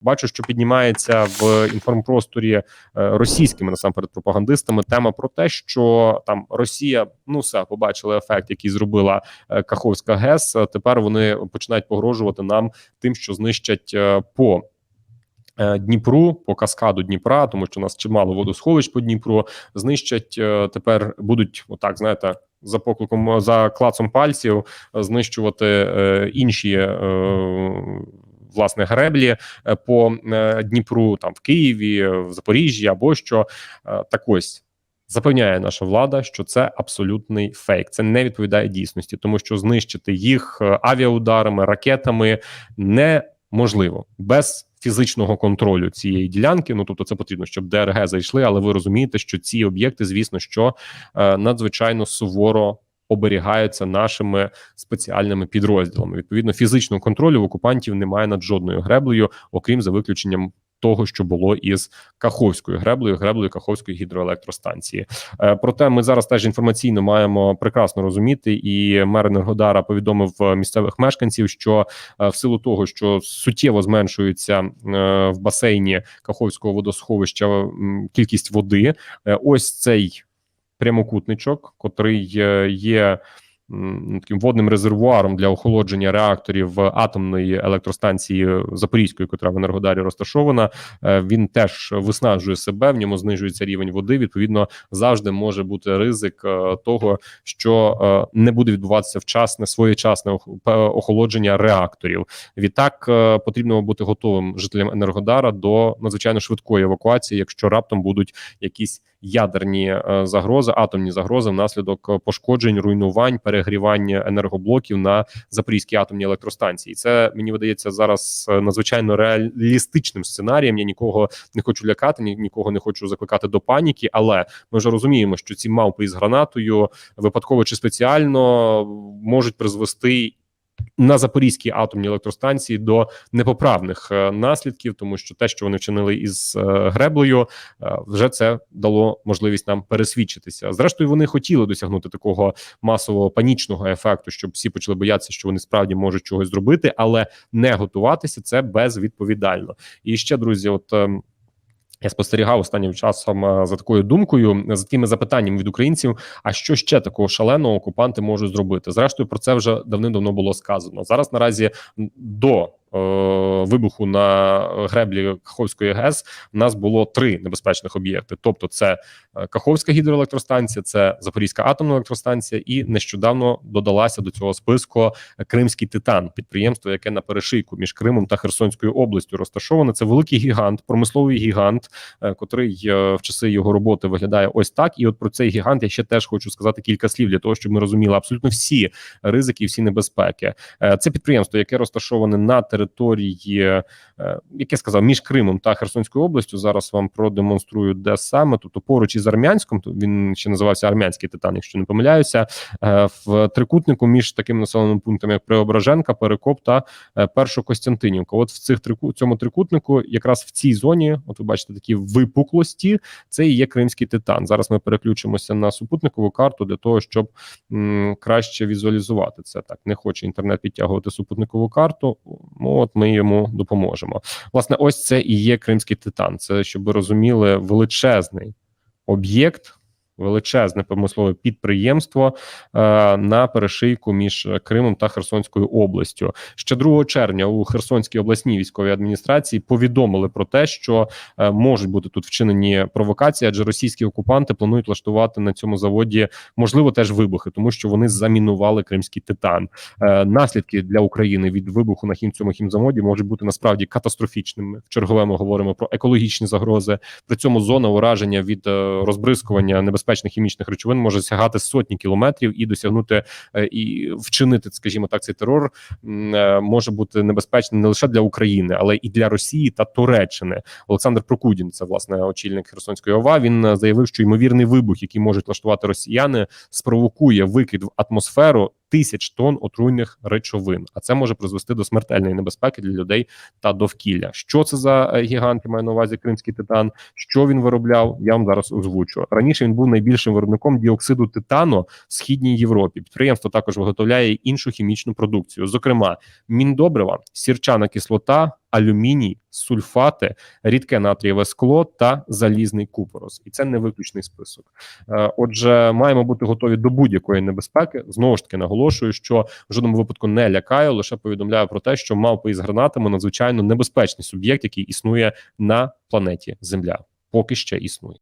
Бачу, що піднімається в інформпросторі е, російськими насамперед пропагандистами тема про те, що там Росія ну все побачили ефект, який зробила е, Каховська ГЕС. Е, Тепер вони починають погрожувати нам тим, що знищать по. Дніпру по каскаду Дніпра, тому що у нас чимало водосховищ по Дніпру знищать тепер будуть отак, знаєте, за покликом за клацом пальців знищувати е, інші е, власне греблі е, по е, Дніпру, там в Києві, в Запоріжжі або що. Е, Так ось запевняє наша влада, що це абсолютний фейк. Це не відповідає дійсності, тому що знищити їх авіаударами, ракетами неможливо без. Фізичного контролю цієї ділянки, ну тобто це потрібно, щоб ДРГ зайшли, але ви розумієте, що ці об'єкти, звісно, що надзвичайно суворо оберігаються нашими спеціальними підрозділами. Відповідно, фізичного контролю в окупантів немає над жодною греблею, окрім за виключенням того, що було із Каховською греблею, греблею Каховської гідроелектростанції. Е, проте ми зараз теж інформаційно маємо прекрасно розуміти, і мер Енергодара повідомив е, місцевих мешканців, що е, в силу того, що суттєво зменшується в басейні Каховського водосховища кількість води, ось цей прямокутничок, котрий є таким водним резервуаром для охолодження реакторів атомної електростанції Запорізької, котра в Енергодарі розташована. е, Він теж виснажує себе, в ньому знижується рівень води. Відповідно, завжди може бути ризик е, того, що е, не буде відбуватися вчасне своєчасне охолодження реакторів. Відтак потрібно бути готовим жителям Енергодара до надзвичайно швидкої евакуації, якщо раптом будуть якісь ядерні е, загрози, атомні загрози внаслідок е, пошкоджень, руйнувань, перегрівання енергоблоків на Запорізькій атомній електростанції. Це мені видається зараз е, надзвичайно реалістичним сценарієм. Я нікого не хочу лякати, ні, нікого не хочу закликати до паніки, але ми вже розуміємо, що ці мавпи із гранатою випадково чи спеціально можуть призвести. На Запорізькій атомній електростанції до непоправних е, наслідків, тому що те, що вони вчинили із е, греблею, е, вже це дало можливість нам пересвідчитися. Зрештою, вони хотіли досягнути такого масового панічного ефекту, щоб всі почали боятися, що вони справді можуть чогось зробити, але не готуватися це безвідповідально. І ще друзі, от. Я спостерігав останнім часом е, за такою думкою, за такими запитаннями від українців: а що ще такого шаленого окупанти можуть зробити? Зрештою, про це вже давним-давно було сказано. Зараз наразі до вибуху на греблі Каховської ГЕС у нас було три небезпечних об'єкти: тобто, це е, Каховська гідроелектростанція, це Запорізька атомна електростанція, і нещодавно додалася до цього списку Кримський Титан, підприємство, яке на перешийку між Кримом та Херсонською областю розташоване. Це великий гігант, промисловий гігант, е, котрий е, в часи його роботи виглядає ось так. І от про цей гігант я ще теж хочу сказати кілька слів для того, щоб ми розуміли абсолютно всі ризики, всі небезпеки. Е, Це підприємство, яке розташоване на території, е, як я сказав, між Кримом та Херсонською областю. Зараз вам продемонструю, де саме, тобто поруч із Армянськом, то він ще називався Армянський Титан, якщо не помиляюся, е, в трикутнику між такими населеними пунктами, як Преображенка, Перекоп та е, Першокостянтинівка. От в цих трику цьому трикутнику, якраз в цій зоні, от ви бачите такі випуклості, це і є Кримський Титан. Зараз ми переключимося на супутникову карту для того, щоб м, краще візуалізувати це. Так не хоче інтернет підтягувати супутникову карту. Ну от ми йому допоможемо. Власне, ось це і є Кримський Титан. Це щоб ви розуміли величезний об'єкт. Величезне промислове підприємство е, на перешийку між Кримом та Херсонською областю. Ще 2 червня у Херсонській обласній військовій адміністрації повідомили про те, що е, можуть бути тут вчинені провокації, адже російські окупанти планують влаштувати на цьому заводі можливо теж вибухи, тому що вони замінували кримський титан. Е, наслідки для України від вибуху на хім цьому хімзаводі можуть бути насправді катастрофічними. В чергове ми говоримо про екологічні загрози. При цьому зона ураження від розбризкування небезпечних хімічних речовин може сягати сотні кілометрів і досягнути е, і вчинити, скажімо так, цей терор е, може бути небезпечним не лише для України, але і для Росії та Туреччини. Олександр Прокудін, це власне очільник Херсонської ОВА. Він е, заявив, що ймовірний вибух, який можуть влаштувати росіяни, спровокує викид в атмосферу тисяч тонн отруйних речовин. А це може призвести до смертельної небезпеки для людей та довкілля. Що це за е, гігант? Я маю на увазі Кримський титан. Що він виробляв? Я вам зараз озвучу. Раніше він був найбільшим виробником діоксиду титану в східній Європі. Підприємство також виготовляє іншу хімічну продукцію, зокрема міндобрива, сірчана кислота. Алюміній, сульфати, рідке натрієве скло та залізний купорос. І це не виключний список. Е, Отже, маємо бути готові до будь-якої небезпеки. Знову ж таки наголошую, що в жодному випадку не лякаю, лише повідомляю про те, що мавпи із гранатами надзвичайно небезпечний суб'єкт, який існує на планеті Земля, поки ще існує.